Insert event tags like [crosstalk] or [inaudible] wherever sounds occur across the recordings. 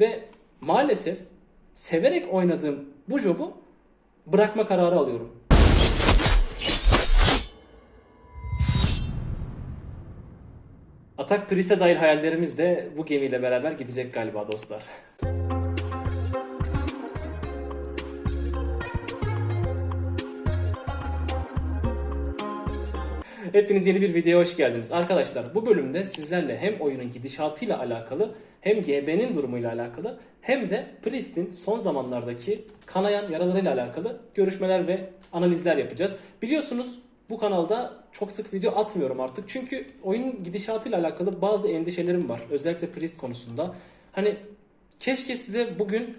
Ve maalesef severek oynadığım bu jobu bırakma kararı alıyorum. Atak Priest'e dair hayallerimiz de bu gemiyle beraber gidecek galiba dostlar. Hepiniz yeni bir videoya hoş geldiniz. Arkadaşlar bu bölümde sizlerle hem oyunun gidişatıyla alakalı hem GB'nin durumuyla alakalı hem de Priest'in son zamanlardaki kanayan yaralarıyla alakalı görüşmeler ve analizler yapacağız. Biliyorsunuz bu kanalda çok sık video atmıyorum artık. Çünkü oyunun gidişatıyla alakalı bazı endişelerim var. Özellikle Priest konusunda. Hani keşke size bugün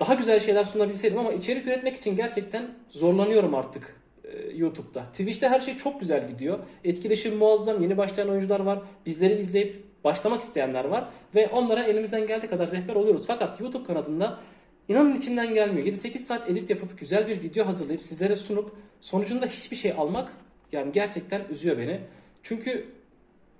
daha güzel şeyler sunabilseydim ama içerik üretmek için gerçekten zorlanıyorum artık YouTube'da. Twitch'te her şey çok güzel gidiyor. Etkileşim muazzam. Yeni başlayan oyuncular var. Bizleri izleyip başlamak isteyenler var. Ve onlara elimizden geldiği kadar rehber oluyoruz. Fakat YouTube kanalında inanın içimden gelmiyor. 7-8 saat edit yapıp güzel bir video hazırlayıp sizlere sunup sonucunda hiçbir şey almak yani gerçekten üzüyor beni. Çünkü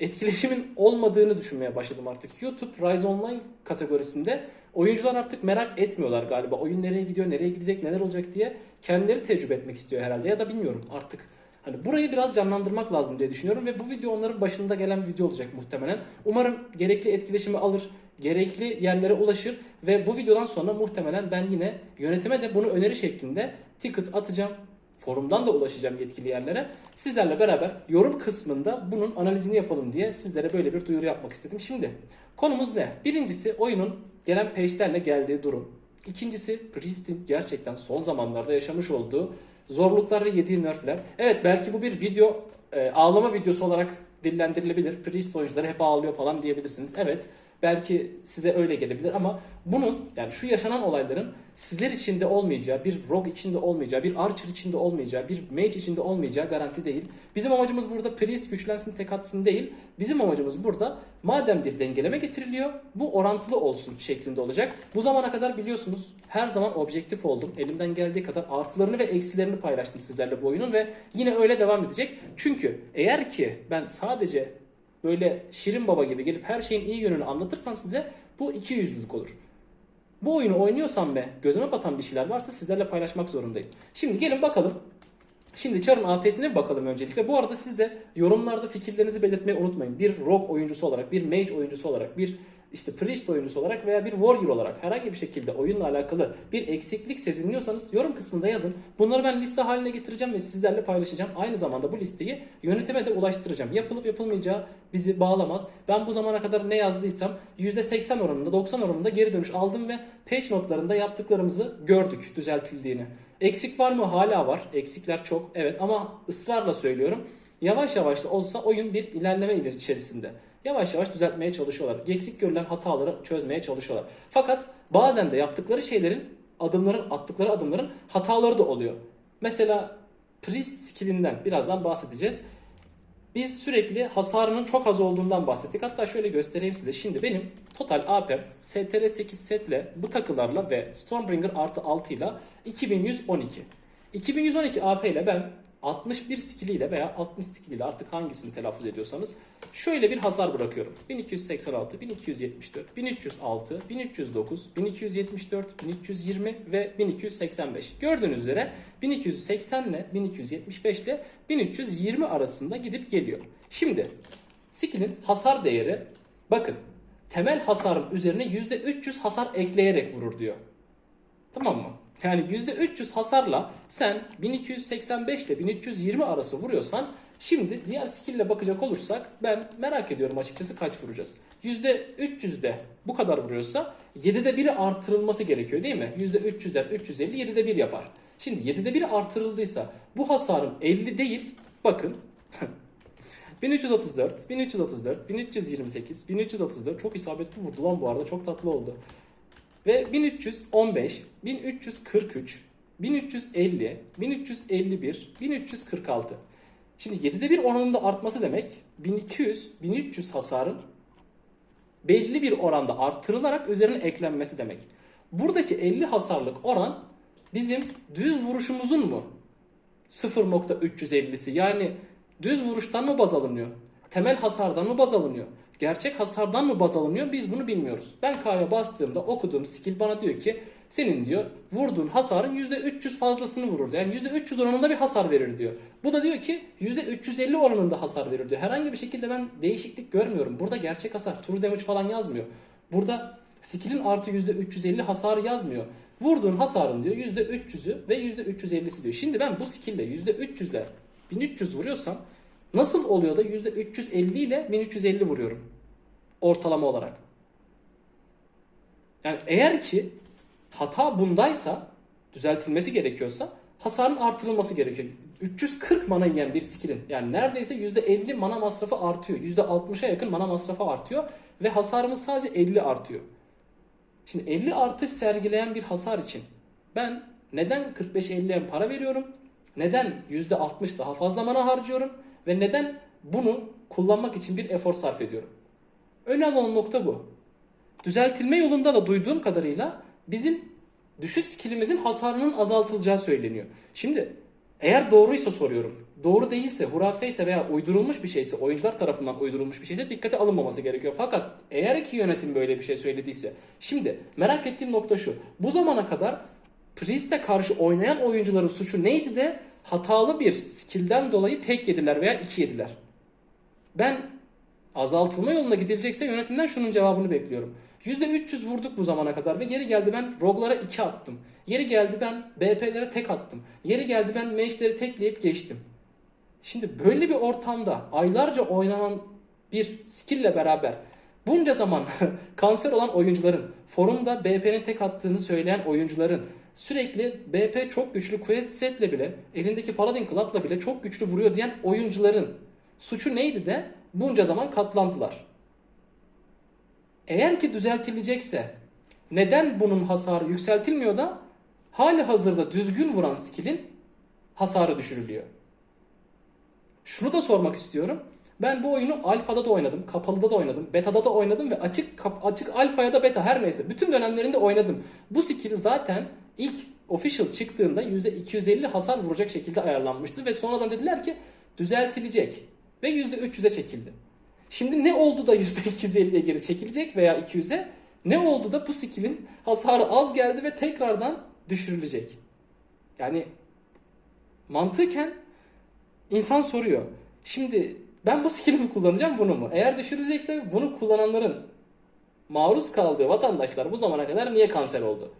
etkileşimin olmadığını düşünmeye başladım artık. YouTube Rise Online kategorisinde oyuncular artık merak etmiyorlar galiba. Oyun nereye gidiyor, nereye gidecek, neler olacak diye kendileri tecrübe etmek istiyor herhalde ya da bilmiyorum artık. Hani burayı biraz canlandırmak lazım diye düşünüyorum ve bu video onların başında gelen bir video olacak muhtemelen. Umarım gerekli etkileşimi alır, gerekli yerlere ulaşır ve bu videodan sonra muhtemelen ben yine yönetime de bunu öneri şeklinde ticket atacağım. Forumdan da ulaşacağım yetkili yerlere. Sizlerle beraber yorum kısmında bunun analizini yapalım diye sizlere böyle bir duyuru yapmak istedim. Şimdi konumuz ne? Birincisi oyunun gelen patchlerle geldiği durum. İkincisi Priest'in gerçekten son zamanlarda yaşamış olduğu zorluklar ve yediği nerfler. Evet belki bu bir video e, ağlama videosu olarak dillendirilebilir. Priest oyuncuları hep ağlıyor falan diyebilirsiniz. Evet belki size öyle gelebilir ama bunun yani şu yaşanan olayların sizler içinde olmayacağı, bir rogue içinde olmayacağı, bir archer içinde olmayacağı, bir mage içinde olmayacağı garanti değil. Bizim amacımız burada priest güçlensin tek atsın değil. Bizim amacımız burada madem bir dengeleme getiriliyor bu orantılı olsun şeklinde olacak. Bu zamana kadar biliyorsunuz her zaman objektif oldum. Elimden geldiği kadar artılarını ve eksilerini paylaştım sizlerle bu oyunun ve yine öyle devam edecek. Çünkü eğer ki ben sadece böyle Şirin Baba gibi gelip her şeyin iyi yönünü anlatırsam size bu iki yüzlülük olur. Bu oyunu oynuyorsam ve gözüme batan bir şeyler varsa sizlerle paylaşmak zorundayım. Şimdi gelin bakalım. Şimdi Char'ın AP'sine bakalım öncelikle. Bu arada siz de yorumlarda fikirlerinizi belirtmeyi unutmayın. Bir rogue oyuncusu olarak, bir mage oyuncusu olarak, bir işte priest oyuncusu olarak veya bir warrior olarak herhangi bir şekilde oyunla alakalı bir eksiklik sezinliyorsanız yorum kısmında yazın. Bunları ben liste haline getireceğim ve sizlerle paylaşacağım. Aynı zamanda bu listeyi yönetime de ulaştıracağım. Yapılıp yapılmayacağı bizi bağlamaz. Ben bu zamana kadar ne yazdıysam %80 oranında 90 oranında geri dönüş aldım ve page notlarında yaptıklarımızı gördük düzeltildiğini. Eksik var mı? Hala var. Eksikler çok. Evet ama ısrarla söylüyorum. Yavaş yavaş da olsa oyun bir ilerleme içerisinde. Yavaş yavaş düzeltmeye çalışıyorlar. Eksik görülen hataları çözmeye çalışıyorlar. Fakat bazen de yaptıkları şeylerin, adımların, attıkları adımların hataları da oluyor. Mesela Priest skillinden birazdan bahsedeceğiz. Biz sürekli hasarının çok az olduğundan bahsettik. Hatta şöyle göstereyim size. Şimdi benim total AP'm STR 8 setle bu takılarla ve Stormbringer artı 6 ile 2112. 2112 AP ile ben 61 skill ile veya 60 skill ile artık hangisini telaffuz ediyorsanız şöyle bir hasar bırakıyorum. 1286, 1274, 1306, 1309, 1274, 1320 ve 1285. Gördüğünüz üzere 1280 ile 1275 ile 1320 arasında gidip geliyor. Şimdi skill'in hasar değeri bakın temel hasarın üzerine %300 hasar ekleyerek vurur diyor. Tamam mı? Yani %300 hasarla sen 1285 ile 1320 arası vuruyorsan şimdi diğer skill ile bakacak olursak ben merak ediyorum açıkçası kaç vuracağız. %300'de bu kadar vuruyorsa 7'de 1'i artırılması gerekiyor değil mi? %300'den 350 7'de 1 yapar. Şimdi 7'de 1 artırıldıysa bu hasarın 50 değil bakın 1334, 1334, 1328, 1334 çok isabetli vurdu lan bu arada çok tatlı oldu. Ve 1315, 1343, 1350, 1351, 1346. Şimdi 7'de bir oranında artması demek 1200, 1300 hasarın belli bir oranda arttırılarak üzerine eklenmesi demek. Buradaki 50 hasarlık oran bizim düz vuruşumuzun mu? 0.350'si yani düz vuruştan mı baz alınıyor? Temel hasardan mı baz alınıyor? Gerçek hasardan mı baz alınıyor biz bunu bilmiyoruz. Ben K'ya bastığımda okuduğum skill bana diyor ki senin diyor vurduğun hasarın %300 fazlasını vurur diyor. Yani %300 oranında bir hasar verir diyor. Bu da diyor ki %350 oranında hasar verir diyor. Herhangi bir şekilde ben değişiklik görmüyorum. Burada gerçek hasar true damage falan yazmıyor. Burada skill'in artı %350 hasarı yazmıyor. Vurduğun hasarın diyor %300'ü ve %350'si diyor. Şimdi ben bu skill'le %300 ile 1300 vuruyorsam nasıl oluyor da %350 ile 1350 vuruyorum? Ortalama olarak. Yani eğer ki hata bundaysa düzeltilmesi gerekiyorsa hasarın artırılması gerekiyor. 340 mana yiyen bir skill'in yani neredeyse %50 mana masrafı artıyor. %60'a yakın mana masrafı artıyor ve hasarımız sadece 50 artıyor. Şimdi 50 artış sergileyen bir hasar için ben neden 45-50'ye para veriyorum? Neden %60 daha fazla mana harcıyorum? Ve neden bunu kullanmak için bir efor sarf ediyorum? Önemli olan nokta bu. Düzeltilme yolunda da duyduğum kadarıyla bizim düşük skillimizin hasarının azaltılacağı söyleniyor. Şimdi eğer doğruysa soruyorum. Doğru değilse, hurafeyse veya uydurulmuş bir şeyse, oyuncular tarafından uydurulmuş bir şeyse dikkate alınmaması gerekiyor. Fakat eğer ki yönetim böyle bir şey söylediyse, şimdi merak ettiğim nokta şu. Bu zamana kadar Priest'e karşı oynayan oyuncuların suçu neydi de hatalı bir skill'den dolayı tek yediler veya iki yediler. Ben azaltılma yoluna gidilecekse yönetimden şunun cevabını bekliyorum. %300 vurduk bu zamana kadar ve geri geldi ben roglara 2 attım. Yeri geldi ben BP'lere tek attım. Yeri geldi ben mage'leri tekleyip geçtim. Şimdi böyle bir ortamda aylarca oynanan bir skill ile beraber bunca zaman [laughs] kanser olan oyuncuların, forumda BP'nin tek attığını söyleyen oyuncuların, sürekli BP çok güçlü quest setle bile, elindeki Paladin Club'la bile çok güçlü vuruyor diyen oyuncuların suçu neydi de bunca zaman katlandılar. Eğer ki düzeltilecekse neden bunun hasarı yükseltilmiyor da hali hazırda düzgün vuran skill'in hasarı düşürülüyor? Şunu da sormak istiyorum. Ben bu oyunu alfada da oynadım, kapalıda da oynadım, beta'da da oynadım ve açık açık alfa ya da beta her neyse bütün dönemlerinde oynadım. Bu skill zaten ilk official çıktığında %250 hasar vuracak şekilde ayarlanmıştı ve sonradan dediler ki düzeltilecek ve %300'e çekildi. Şimdi ne oldu da [laughs] %250'ye geri çekilecek veya 200'e? Ne oldu da bu skill'in hasarı az geldi ve tekrardan düşürülecek? Yani mantıken insan soruyor. Şimdi ben bu skill'i mi kullanacağım bunu mu? Eğer düşürecekse bunu kullananların maruz kaldığı vatandaşlar bu zamana kadar niye kanser oldu?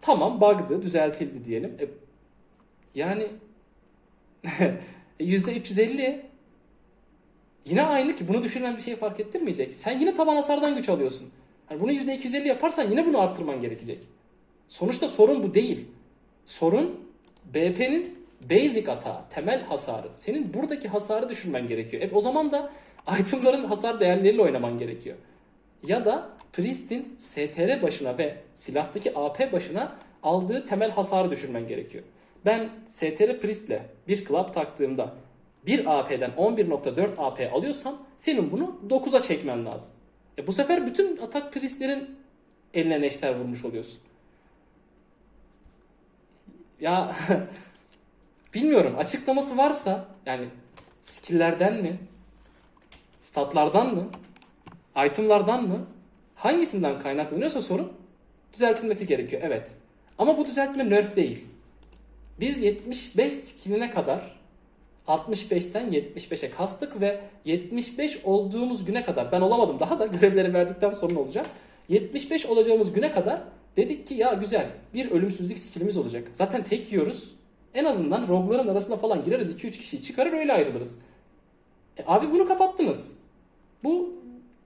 Tamam bug'dı, düzeltildi diyelim. E, yani [laughs] %350 Yine aynı ki bunu düşünen bir şey fark ettirmeyecek. Sen yine taban hasardan güç alıyorsun. Yani bunu %250 yaparsan yine bunu arttırman gerekecek. Sonuçta sorun bu değil. Sorun BP'nin basic hata, temel hasarı. Senin buradaki hasarı düşürmen gerekiyor. E, o zaman da itemların hasar değerleriyle oynaman gerekiyor. Ya da Priest'in STR başına ve silahtaki AP başına aldığı temel hasarı düşürmen gerekiyor. Ben STR Priest'le bir club taktığımda 1 AP'den 11.4 AP alıyorsan senin bunu 9'a çekmen lazım. E bu sefer bütün atak priestlerin eline neşter vurmuş oluyorsun. Ya [laughs] bilmiyorum açıklaması varsa yani skill'lerden mi? Statlardan mı? Itemlardan mı? Hangisinden kaynaklanıyorsa sorun düzeltilmesi gerekiyor. Evet. Ama bu düzeltme nerf değil. Biz 75 skilline kadar 65'ten 75'e kastık ve 75 olduğumuz güne kadar ben olamadım daha da [laughs] görevleri verdikten sonra olacak. 75 olacağımız güne kadar dedik ki ya güzel bir ölümsüzlük skillimiz olacak. Zaten tek yiyoruz. En azından rogue'ların arasına falan gireriz 2-3 kişiyi çıkarır öyle ayrılırız. E, abi bunu kapattınız. Bu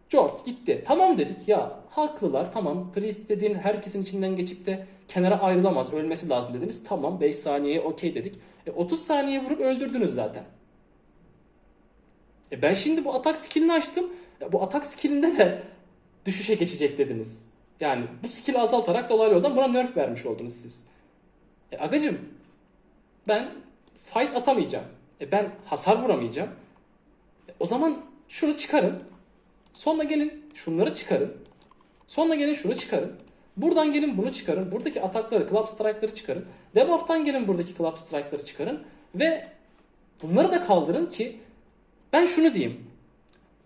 Jort gitti. Tamam dedik ya haklılar tamam priest dediğin herkesin içinden geçip de kenara ayrılamaz ölmesi lazım dediniz. Tamam 5 saniyeye okey dedik. E, 30 saniye vurup öldürdünüz zaten. E ben şimdi bu atak skillini açtım. E, bu atak skillinde de düşüşe geçecek dediniz. Yani bu skill'i azaltarak dolaylı yoldan buna nerf vermiş oldunuz siz. E agacım ben fight atamayacağım. E ben hasar vuramayacağım. E, o zaman şunu çıkarın. Sonra gelin şunları çıkarın. Sonra gelin şunu çıkarın. Buradan gelin bunu çıkarın. Buradaki atakları, club strike'ları çıkarın. Debuff'tan gelin buradaki club strike'ları çıkarın. Ve bunları da kaldırın ki ben şunu diyeyim.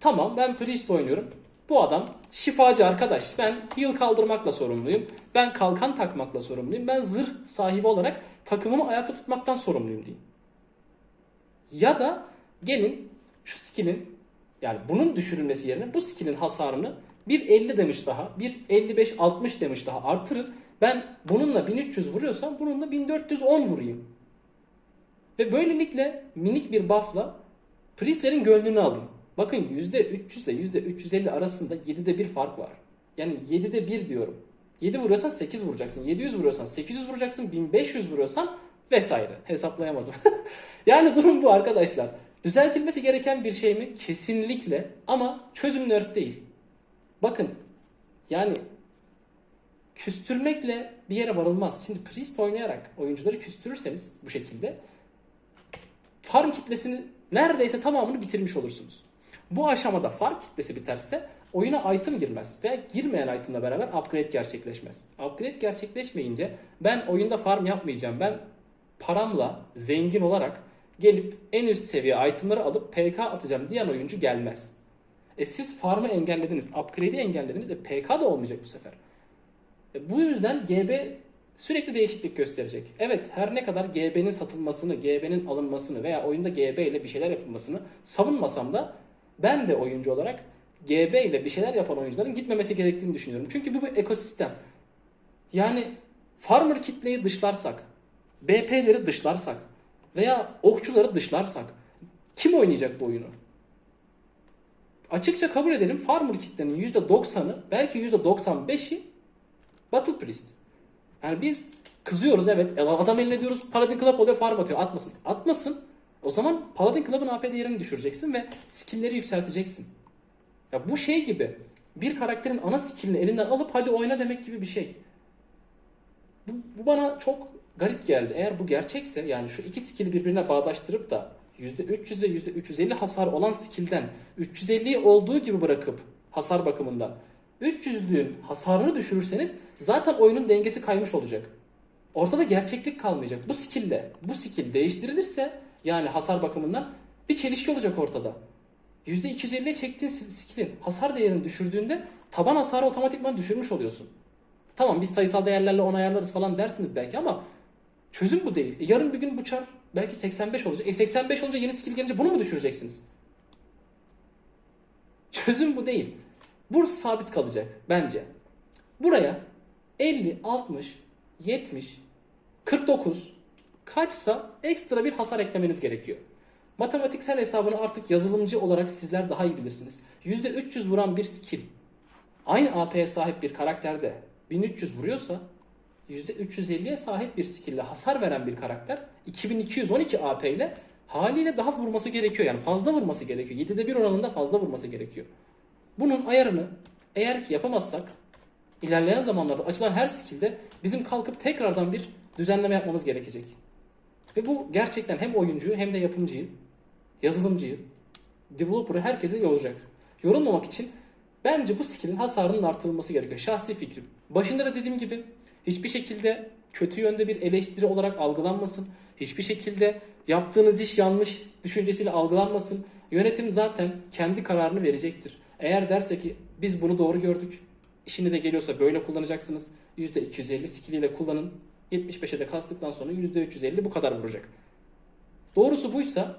Tamam ben priest oynuyorum. Bu adam şifacı arkadaş. Ben heal kaldırmakla sorumluyum. Ben kalkan takmakla sorumluyum. Ben zırh sahibi olarak takımımı ayakta tutmaktan sorumluyum diyeyim. Ya da gelin şu skill'in yani bunun düşürülmesi yerine bu skill'in hasarını bir 50 demiş daha, bir 55-60 demiş daha artırın. Ben bununla 1300 vuruyorsam bununla 1410 vurayım. Ve böylelikle minik bir buff'la Priestlerin gönlünü alın. Bakın %300 ile %350 arasında 7'de 1 fark var. Yani 7'de 1 diyorum. 7 vuruyorsan 8 vuracaksın. 700 vuruyorsan 800 vuracaksın. 1500 vuruyorsan vesaire. Hesaplayamadım. [laughs] yani durum bu arkadaşlar. Düzeltilmesi gereken bir şey mi? Kesinlikle. Ama çözüm nerf değil. Bakın yani küstürmekle bir yere varılmaz. Şimdi Priest oynayarak oyuncuları küstürürseniz bu şekilde farm kitlesinin neredeyse tamamını bitirmiş olursunuz. Bu aşamada farm kitlesi biterse oyuna item girmez veya girmeyen itemle beraber upgrade gerçekleşmez. Upgrade gerçekleşmeyince ben oyunda farm yapmayacağım. Ben paramla zengin olarak gelip en üst seviye itemları alıp PK atacağım diyen oyuncu gelmez. E siz farmı engellediniz, upgrade'i engellediniz. E PK da olmayacak bu sefer. E bu yüzden GB sürekli değişiklik gösterecek. Evet her ne kadar GB'nin satılmasını, GB'nin alınmasını veya oyunda GB ile bir şeyler yapılmasını savunmasam da ben de oyuncu olarak GB ile bir şeyler yapan oyuncuların gitmemesi gerektiğini düşünüyorum. Çünkü bu bir ekosistem. Yani farmer kitleyi dışlarsak, BP'leri dışlarsak veya okçuları dışlarsak kim oynayacak bu oyunu? Açıkça kabul edelim farmer kitlenin %90'ı belki %95'i Battle Priest. Yani biz kızıyoruz evet. Adam eline diyoruz Paladin Club oluyor farm atıyor. Atmasın. Atmasın. O zaman Paladin Club'ın AP değerini düşüreceksin ve skill'leri yükselteceksin. Ya bu şey gibi bir karakterin ana skill'ini elinden alıp hadi oyna demek gibi bir şey. Bu, bu bana çok garip geldi. Eğer bu gerçekse yani şu iki skill'i birbirine bağdaştırıp da %300 ve %350 hasar olan skill'den 350'yi olduğu gibi bırakıp hasar bakımından 300'lüğün hasarını düşürürseniz zaten oyunun dengesi kaymış olacak. Ortada gerçeklik kalmayacak. Bu skill'le bu skill değiştirilirse yani hasar bakımından bir çelişki olacak ortada. %250'ye çektiğin skill'in hasar değerini düşürdüğünde taban hasarı otomatikman düşürmüş oluyorsun. Tamam biz sayısal değerlerle onu ayarlarız falan dersiniz belki ama çözüm bu değil. E, yarın bir gün bu çar belki 85 olacak. E 85 olunca yeni skill gelince bunu mu düşüreceksiniz? Çözüm bu değil. Burası sabit kalacak bence. Buraya 50, 60, 70, 49 kaçsa ekstra bir hasar eklemeniz gerekiyor. Matematiksel hesabını artık yazılımcı olarak sizler daha iyi bilirsiniz. %300 vuran bir skill aynı AP'ye sahip bir karakterde 1300 vuruyorsa %350'ye sahip bir skill hasar veren bir karakter 2212 AP ile haliyle daha vurması gerekiyor. Yani fazla vurması gerekiyor. 7'de 1 oranında fazla vurması gerekiyor. Bunun ayarını eğer ki yapamazsak ilerleyen zamanlarda açılan her skill'de bizim kalkıp tekrardan bir düzenleme yapmamız gerekecek. Ve bu gerçekten hem oyuncuyu hem de yapımcıyı, yazılımcıyı, developer'ı herkesi yoracak. Yorulmamak için bence bu skill'in hasarının artırılması gerekiyor. Şahsi fikrim. Başında da dediğim gibi hiçbir şekilde kötü yönde bir eleştiri olarak algılanmasın. Hiçbir şekilde yaptığınız iş yanlış düşüncesiyle algılanmasın. Yönetim zaten kendi kararını verecektir. Eğer derse ki biz bunu doğru gördük, işinize geliyorsa böyle kullanacaksınız. %250 skill ile kullanın. 75'e de kastıktan sonra %350 bu kadar vuracak. Doğrusu buysa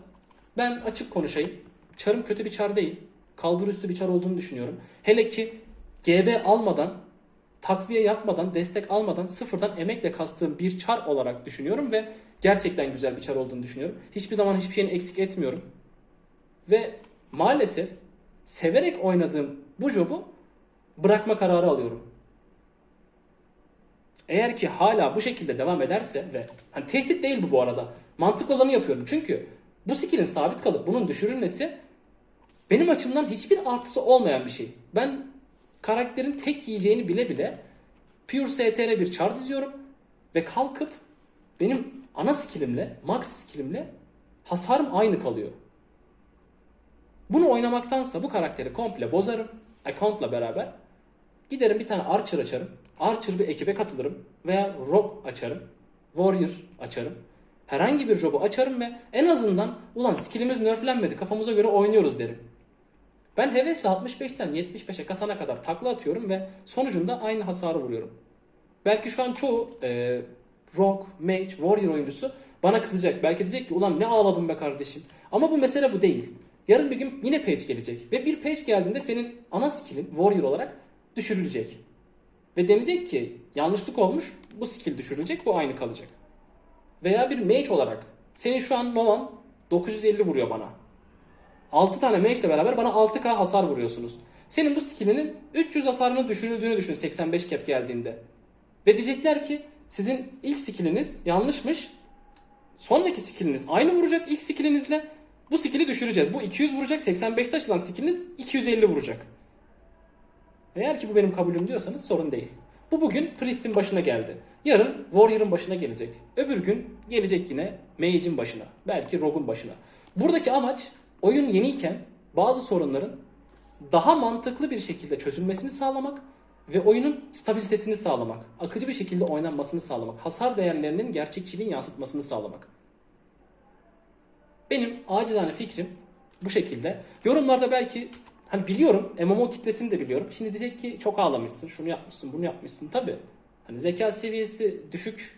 ben açık konuşayım. Çarım kötü bir çar değil. Kalbur üstü bir çar olduğunu düşünüyorum. Hele ki GB almadan, takviye yapmadan, destek almadan sıfırdan emekle kastığım bir çar olarak düşünüyorum ve gerçekten güzel bir çar olduğunu düşünüyorum. Hiçbir zaman hiçbir şeyini eksik etmiyorum. Ve maalesef severek oynadığım bu jobu bırakma kararı alıyorum. Eğer ki hala bu şekilde devam ederse ve hani tehdit değil bu bu arada. Mantıklı olanı yapıyorum. Çünkü bu skill'in sabit kalıp bunun düşürülmesi benim açımdan hiçbir artısı olmayan bir şey. Ben karakterin tek yiyeceğini bile bile Pure STR bir char diziyorum ve kalkıp benim ana skillimle, max skillimle hasarım aynı kalıyor. Bunu oynamaktansa bu karakteri komple bozarım. Account'la beraber. Giderim bir tane Archer açarım. Archer bir ekibe katılırım. Veya Rogue açarım. Warrior açarım. Herhangi bir job'u açarım ve en azından ulan skillimiz nerflenmedi kafamıza göre oynuyoruz derim. Ben hevesle 65'ten 75'e kasana kadar takla atıyorum ve sonucunda aynı hasarı vuruyorum. Belki şu an çoğu e, Rogue, Mage, Warrior oyuncusu bana kızacak. Belki diyecek ki ulan ne ağladım be kardeşim. Ama bu mesele bu değil. Yarın bir gün yine page gelecek. Ve bir page geldiğinde senin ana skillin Warrior olarak düşürülecek. Ve denecek ki yanlışlık olmuş bu skill düşürülecek bu aynı kalacak. Veya bir mage olarak senin şu an Novan 950 vuruyor bana. 6 tane mage ile beraber bana 6k hasar vuruyorsunuz. Senin bu skillinin 300 hasarını düşürüldüğünü düşün 85 cap geldiğinde. Ve diyecekler ki sizin ilk skilliniz yanlışmış. Sonraki skilliniz aynı vuracak ilk skillinizle. Bu skill'i düşüreceğiz. Bu 200 vuracak 85'te açılan skilliniz 250 vuracak. Eğer ki bu benim kabulüm diyorsanız sorun değil. Bu bugün Priest'in başına geldi. Yarın Warrior'ın başına gelecek. Öbür gün gelecek yine Mage'in başına. Belki Rogue'un başına. Buradaki amaç oyun yeniyken bazı sorunların daha mantıklı bir şekilde çözülmesini sağlamak ve oyunun stabilitesini sağlamak. Akıcı bir şekilde oynanmasını sağlamak. Hasar değerlerinin gerçekçiliğin yansıtmasını sağlamak. Benim acizane fikrim bu şekilde. Yorumlarda belki hani biliyorum MMO kitlesini de biliyorum. Şimdi diyecek ki çok ağlamışsın, şunu yapmışsın, bunu yapmışsın. Tabi hani zeka seviyesi düşük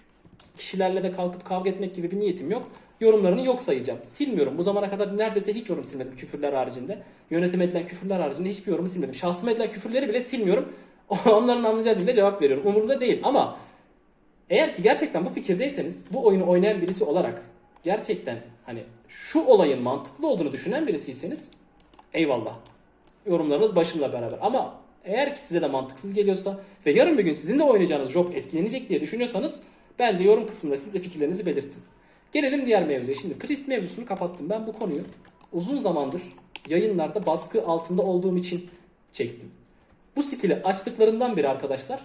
kişilerle de kalkıp kavga etmek gibi bir niyetim yok. Yorumlarını yok sayacağım. Silmiyorum. Bu zamana kadar neredeyse hiç yorum silmedim küfürler haricinde. Yönetim edilen küfürler haricinde hiçbir yorumu silmedim. Şahsıma edilen küfürleri bile silmiyorum. [laughs] Onların anlayacağı dille cevap veriyorum. Umurumda değil ama eğer ki gerçekten bu fikirdeyseniz bu oyunu oynayan birisi olarak gerçekten hani şu olayın mantıklı olduğunu düşünen birisiyseniz eyvallah. Yorumlarınız başımla beraber. Ama eğer ki size de mantıksız geliyorsa ve yarın bir gün sizin de oynayacağınız job etkilenecek diye düşünüyorsanız bence yorum kısmında siz de fikirlerinizi belirtin. Gelelim diğer mevzuya. Şimdi Priest mevzusunu kapattım. Ben bu konuyu uzun zamandır yayınlarda baskı altında olduğum için çektim. Bu skill'i açtıklarından beri arkadaşlar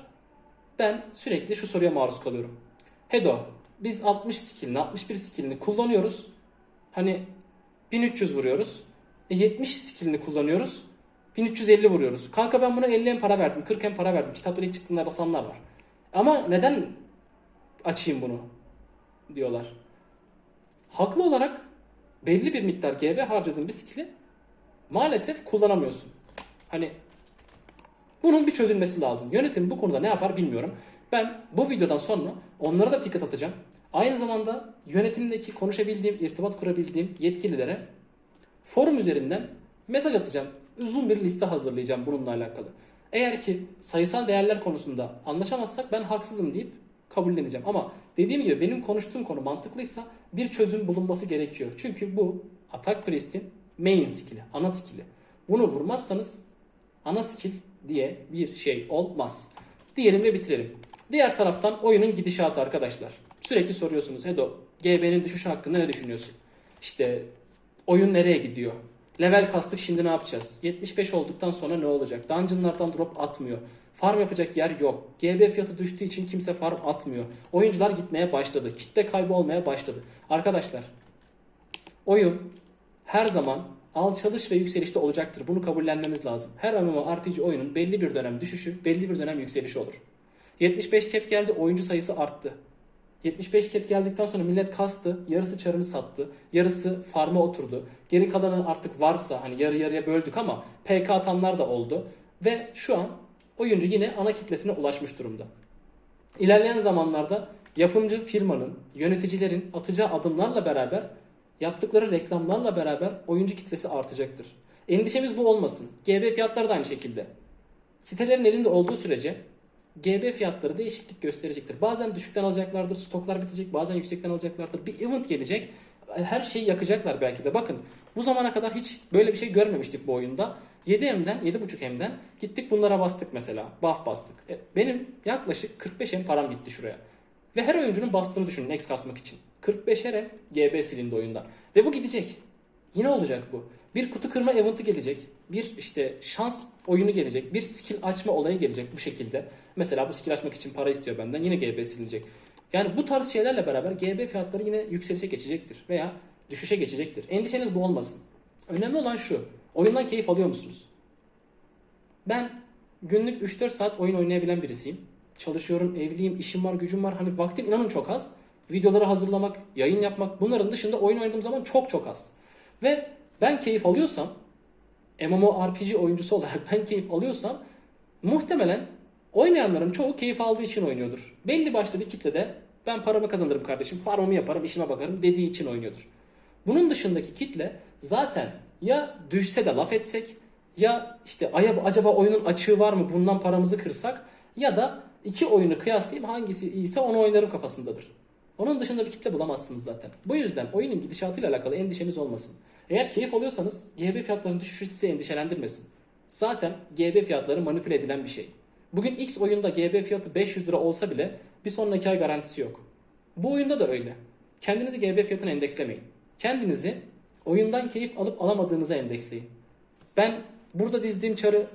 ben sürekli şu soruya maruz kalıyorum. Hedo biz 60 skillini 61 skillini kullanıyoruz. Hani 1300 vuruyoruz. E 70 skillini kullanıyoruz. 1350 vuruyoruz. Kanka ben buna 50 en para verdim. 40 en para verdim. Kitapları ilk çıktığında basanlar var. Ama neden açayım bunu? Diyorlar. Haklı olarak belli bir miktar GB harcadığın bir skill'i maalesef kullanamıyorsun. Hani bunun bir çözülmesi lazım. Yönetim bu konuda ne yapar bilmiyorum. Ben bu videodan sonra onlara da ticket atacağım. Aynı zamanda yönetimdeki konuşabildiğim, irtibat kurabildiğim yetkililere forum üzerinden mesaj atacağım. Uzun bir liste hazırlayacağım bununla alakalı. Eğer ki sayısal değerler konusunda anlaşamazsak ben haksızım deyip kabulleneceğim. Ama dediğim gibi benim konuştuğum konu mantıklıysa bir çözüm bulunması gerekiyor. Çünkü bu Attack Priest'in main skill'i, ana skill'i. Bunu vurmazsanız ana skill diye bir şey olmaz. Diyelim ve bitirelim. Diğer taraftan oyunun gidişatı arkadaşlar. Sürekli soruyorsunuz Hedo GB'nin düşüşü hakkında ne düşünüyorsun? İşte oyun nereye gidiyor? Level kastık şimdi ne yapacağız? 75 olduktan sonra ne olacak? Dungeonlardan drop atmıyor. Farm yapacak yer yok. GB fiyatı düştüğü için kimse farm atmıyor. Oyuncular gitmeye başladı. Kitle kaybı olmaya başladı. Arkadaşlar oyun her zaman alçalış ve yükselişte olacaktır. Bunu kabullenmemiz lazım. Her MMORPG oyunun belli bir dönem düşüşü, belli bir dönem yükselişi olur. 75 cap geldi, oyuncu sayısı arttı. 75 cap geldikten sonra millet kastı, yarısı çarını sattı, yarısı farma oturdu. Geri kalanı artık varsa hani yarı yarıya böldük ama PK atanlar da oldu. Ve şu an oyuncu yine ana kitlesine ulaşmış durumda. İlerleyen zamanlarda yapımcı firmanın, yöneticilerin atacağı adımlarla beraber yaptıkları reklamlarla beraber oyuncu kitlesi artacaktır. Endişemiz bu olmasın. GB fiyatları da aynı şekilde. Sitelerin elinde olduğu sürece GB fiyatları değişiklik gösterecektir. Bazen düşükten alacaklardır, stoklar bitecek, bazen yüksekten alacaklardır. Bir event gelecek, her şeyi yakacaklar belki de. Bakın bu zamana kadar hiç böyle bir şey görmemiştik bu oyunda. 7M'den, 7.5M'den gittik bunlara bastık mesela. Buff bastık. E, benim yaklaşık 45M param gitti şuraya. Ve her oyuncunun bastığını düşünün X kasmak için. 45'er M GB silindi oyundan. Ve bu gidecek. Yine olacak bu. Bir kutu kırma eventi gelecek. Bir işte şans oyunu gelecek. Bir skill açma olayı gelecek bu şekilde. Mesela bu skill açmak için para istiyor benden. Yine GB silinecek. Yani bu tarz şeylerle beraber GB fiyatları yine yükselişe geçecektir. Veya düşüşe geçecektir. Endişeniz bu olmasın. Önemli olan şu. Oyundan keyif alıyor musunuz? Ben günlük 3-4 saat oyun oynayabilen birisiyim. Çalışıyorum, evliyim, işim var, gücüm var. Hani vaktim inanın çok az. Videoları hazırlamak, yayın yapmak bunların dışında oyun oynadığım zaman çok çok az. Ve ben keyif alıyorsam MMORPG oyuncusu olarak ben keyif alıyorsam muhtemelen oynayanların çoğu keyif aldığı için oynuyordur. Belli başlı bir kitle de ben paramı kazanırım kardeşim, farmımı yaparım, işime bakarım dediği için oynuyordur. Bunun dışındaki kitle zaten ya düşse de laf etsek ya işte acaba oyunun açığı var mı bundan paramızı kırsak ya da iki oyunu kıyaslayıp hangisi iyiyse onu oynarım kafasındadır. Onun dışında bir kitle bulamazsınız zaten. Bu yüzden oyunun gidişatıyla alakalı endişeniz olmasın. Eğer keyif alıyorsanız GB fiyatlarının düşüşü sizi endişelendirmesin. Zaten GB fiyatları manipüle edilen bir şey. Bugün X oyunda GB fiyatı 500 lira olsa bile bir sonraki ay garantisi yok. Bu oyunda da öyle. Kendinizi GB fiyatına endekslemeyin. Kendinizi oyundan keyif alıp alamadığınıza endeksleyin. Ben burada dizdiğim çarı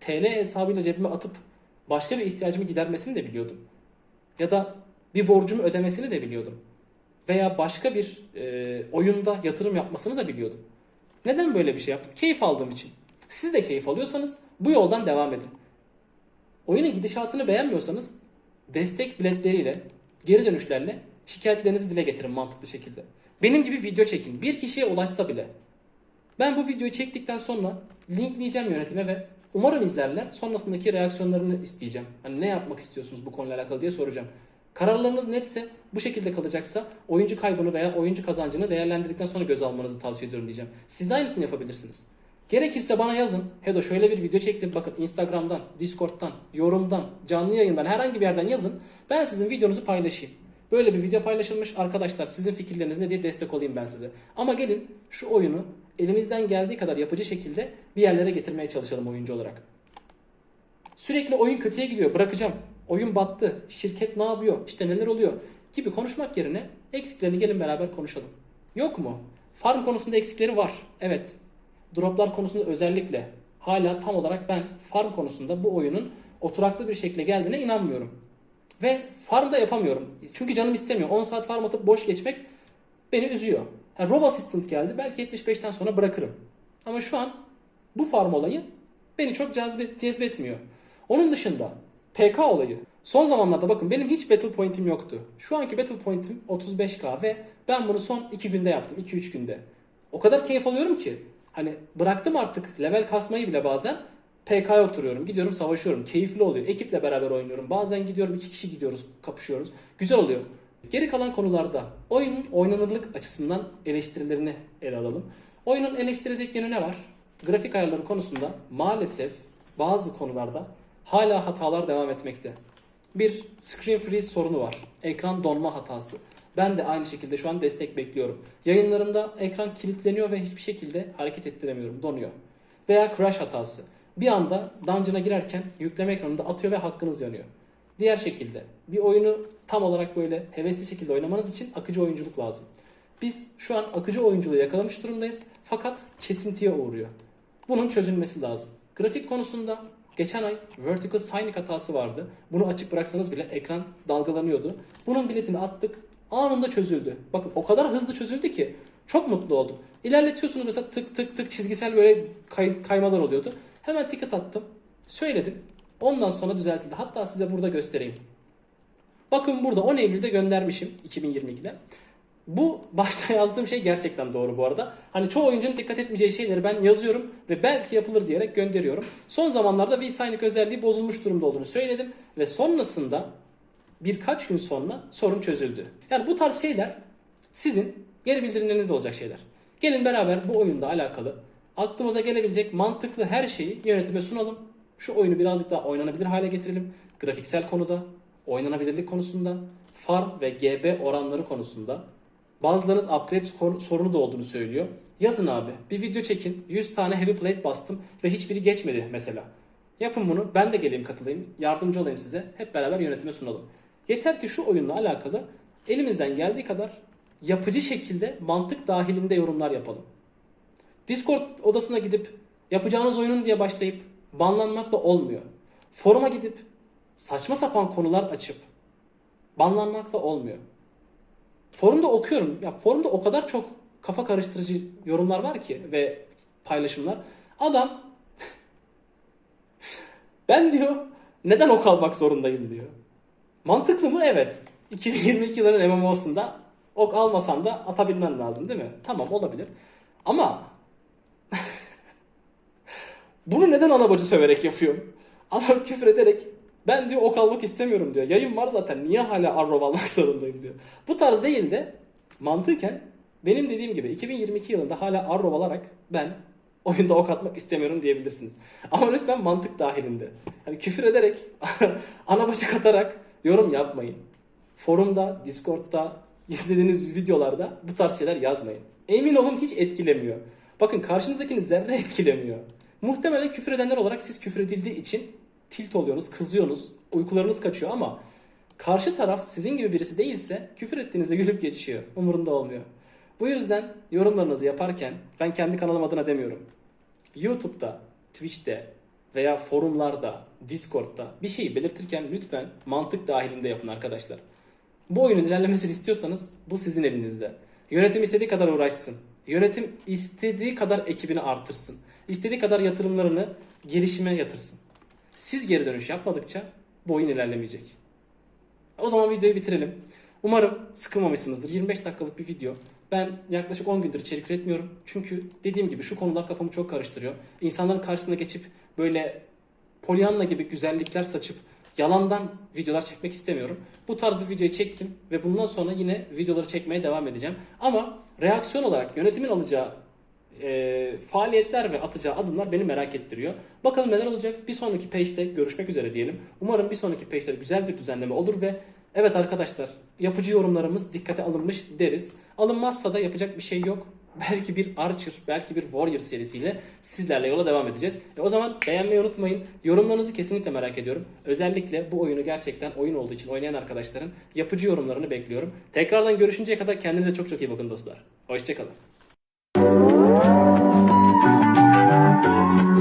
TL hesabıyla cebime atıp başka bir ihtiyacımı gidermesini de biliyordum. Ya da bir borcumu ödemesini de biliyordum. Veya başka bir e, oyunda yatırım yapmasını da biliyordum. Neden böyle bir şey yaptım? Keyif aldığım için. Siz de keyif alıyorsanız bu yoldan devam edin. Oyunun gidişatını beğenmiyorsanız destek biletleriyle, geri dönüşlerle şikayetlerinizi dile getirin mantıklı şekilde. Benim gibi video çekin. Bir kişiye ulaşsa bile. Ben bu videoyu çektikten sonra linkleyeceğim yönetime ve umarım izlerler. Sonrasındaki reaksiyonlarını isteyeceğim. Hani ne yapmak istiyorsunuz bu konuyla alakalı diye soracağım. Kararlarınız netse bu şekilde kalacaksa oyuncu kaybını veya oyuncu kazancını değerlendirdikten sonra göz almanızı tavsiye ediyorum diyeceğim. Siz de aynısını yapabilirsiniz. Gerekirse bana yazın. Hedo şöyle bir video çektim. Bakın Instagram'dan, Discord'dan, yorumdan, canlı yayından herhangi bir yerden yazın. Ben sizin videonuzu paylaşayım. Böyle bir video paylaşılmış arkadaşlar sizin fikirleriniz ne diye destek olayım ben size. Ama gelin şu oyunu elimizden geldiği kadar yapıcı şekilde bir yerlere getirmeye çalışalım oyuncu olarak. Sürekli oyun kötüye gidiyor bırakacağım. Oyun battı. Şirket ne yapıyor? İşte neler oluyor? Gibi konuşmak yerine eksiklerini gelin beraber konuşalım. Yok mu? Farm konusunda eksikleri var. Evet. Droplar konusunda özellikle hala tam olarak ben farm konusunda bu oyunun oturaklı bir şekilde geldiğine inanmıyorum. Ve farm da yapamıyorum. Çünkü canım istemiyor. 10 saat farm atıp boş geçmek beni üzüyor. Ha, Row Assistant geldi. Belki 75'ten sonra bırakırım. Ama şu an bu farm olayı beni çok cezbe, cezbetmiyor. Onun dışında PK olayı. Son zamanlarda bakın benim hiç battle point'im yoktu. Şu anki battle point'im 35k ve ben bunu son 2 günde yaptım. 2-3 günde. O kadar keyif alıyorum ki. Hani bıraktım artık level kasmayı bile bazen. PK'ya oturuyorum. Gidiyorum savaşıyorum. Keyifli oluyor. Ekiple beraber oynuyorum. Bazen gidiyorum iki kişi gidiyoruz kapışıyoruz. Güzel oluyor. Geri kalan konularda oyunun oynanırlık açısından eleştirilerini ele alalım. Oyunun eleştirilecek yönü ne var? Grafik ayarları konusunda maalesef bazı konularda hala hatalar devam etmekte. Bir screen freeze sorunu var. Ekran donma hatası. Ben de aynı şekilde şu an destek bekliyorum. Yayınlarımda ekran kilitleniyor ve hiçbir şekilde hareket ettiremiyorum. Donuyor. Veya crash hatası. Bir anda dungeon'a girerken yükleme ekranında atıyor ve hakkınız yanıyor. Diğer şekilde bir oyunu tam olarak böyle hevesli şekilde oynamanız için akıcı oyunculuk lazım. Biz şu an akıcı oyunculuğu yakalamış durumdayız fakat kesintiye uğruyor. Bunun çözülmesi lazım. Grafik konusunda geçen ay vertical signing hatası vardı. Bunu açık bıraksanız bile ekran dalgalanıyordu. Bunun biletini attık. Anında çözüldü. Bakın o kadar hızlı çözüldü ki çok mutlu oldum. İlerletiyorsunuz mesela tık tık tık çizgisel böyle kay- kaymalar oluyordu. Hemen ticket attım. Söyledim. Ondan sonra düzeltildi. Hatta size burada göstereyim. Bakın burada 10 Eylül'de göndermişim 2022'de. Bu [laughs] başta yazdığım şey gerçekten doğru bu arada. Hani çoğu oyuncunun dikkat etmeyeceği şeyleri ben yazıyorum ve belki yapılır diyerek gönderiyorum. Son zamanlarda V-Signing özelliği bozulmuş durumda olduğunu söyledim ve sonrasında birkaç gün sonra sorun çözüldü. Yani bu tarz şeyler sizin geri bildirimlerinizde olacak şeyler. Gelin beraber bu oyunda alakalı aklımıza gelebilecek mantıklı her şeyi yönetime sunalım. Şu oyunu birazcık daha oynanabilir hale getirelim. Grafiksel konuda, oynanabilirlik konusunda, farm ve GB oranları konusunda. Bazılarınız upgrade sorunu da olduğunu söylüyor. Yazın abi. Bir video çekin. 100 tane heavy plate bastım ve hiçbiri geçmedi mesela. Yapın bunu. Ben de geleyim katılayım. Yardımcı olayım size. Hep beraber yönetime sunalım. Yeter ki şu oyunla alakalı elimizden geldiği kadar yapıcı şekilde mantık dahilinde yorumlar yapalım. Discord odasına gidip yapacağınız oyunun diye başlayıp banlanmakla olmuyor. Foruma gidip saçma sapan konular açıp banlanmakla olmuyor. Forumda okuyorum. Ya forumda o kadar çok kafa karıştırıcı yorumlar var ki ve paylaşımlar. Adam [laughs] ben diyor neden ok almak zorundayım diyor. Mantıklı mı? Evet. 2022 yılının MMO'sunda ok almasan da atabilmen lazım değil mi? Tamam olabilir. Ama [laughs] Bunu neden ana bacı söverek yapıyorum? Adam küfür ederek ben diyor ok almak istemiyorum diyor. Yayın var zaten niye hala arrow almak [laughs] zorundayım diyor. Bu tarz değil de mantıken benim dediğim gibi 2022 yılında hala arrow alarak ben oyunda ok atmak istemiyorum diyebilirsiniz. Ama lütfen mantık dahilinde. Hani küfür ederek, [laughs] ana bacı katarak yorum yapmayın. Forumda, Discord'da, izlediğiniz videolarda bu tarz şeyler yazmayın. Emin olun hiç etkilemiyor. Bakın karşınızdakini zerre etkilemiyor. Muhtemelen küfür edenler olarak siz küfür edildiği için tilt oluyorsunuz, kızıyorsunuz, uykularınız kaçıyor ama karşı taraf sizin gibi birisi değilse küfür ettiğinizde gülüp geçiyor. Umurunda olmuyor. Bu yüzden yorumlarınızı yaparken ben kendi kanalım adına demiyorum. YouTube'da, Twitch'te veya forumlarda, Discord'da bir şeyi belirtirken lütfen mantık dahilinde yapın arkadaşlar. Bu oyunun ilerlemesini istiyorsanız bu sizin elinizde. Yönetim istediği kadar uğraşsın. Yönetim istediği kadar ekibini artırsın. İstediği kadar yatırımlarını gelişime yatırsın. Siz geri dönüş yapmadıkça bu oyun ilerlemeyecek. O zaman videoyu bitirelim. Umarım sıkılmamışsınızdır. 25 dakikalık bir video. Ben yaklaşık 10 gündür içerik üretmiyorum. Çünkü dediğim gibi şu konular kafamı çok karıştırıyor. İnsanların karşısına geçip böyle Pollyanna gibi güzellikler saçıp yalandan videolar çekmek istemiyorum. Bu tarz bir videoyu çektim ve bundan sonra yine videoları çekmeye devam edeceğim. Ama reaksiyon olarak yönetimin alacağı e, faaliyetler ve atacağı adımlar beni merak ettiriyor. Bakalım neler olacak. Bir sonraki page'de görüşmek üzere diyelim. Umarım bir sonraki page'de güzel bir düzenleme olur ve evet arkadaşlar yapıcı yorumlarımız dikkate alınmış deriz. Alınmazsa da yapacak bir şey yok. Belki bir Archer, belki bir Warrior serisiyle sizlerle yola devam edeceğiz. E o zaman beğenmeyi unutmayın. Yorumlarınızı kesinlikle merak ediyorum. Özellikle bu oyunu gerçekten oyun olduğu için oynayan arkadaşların yapıcı yorumlarını bekliyorum. Tekrardan görüşünceye kadar kendinize çok çok iyi bakın dostlar. Hoşçakalın. Thank you.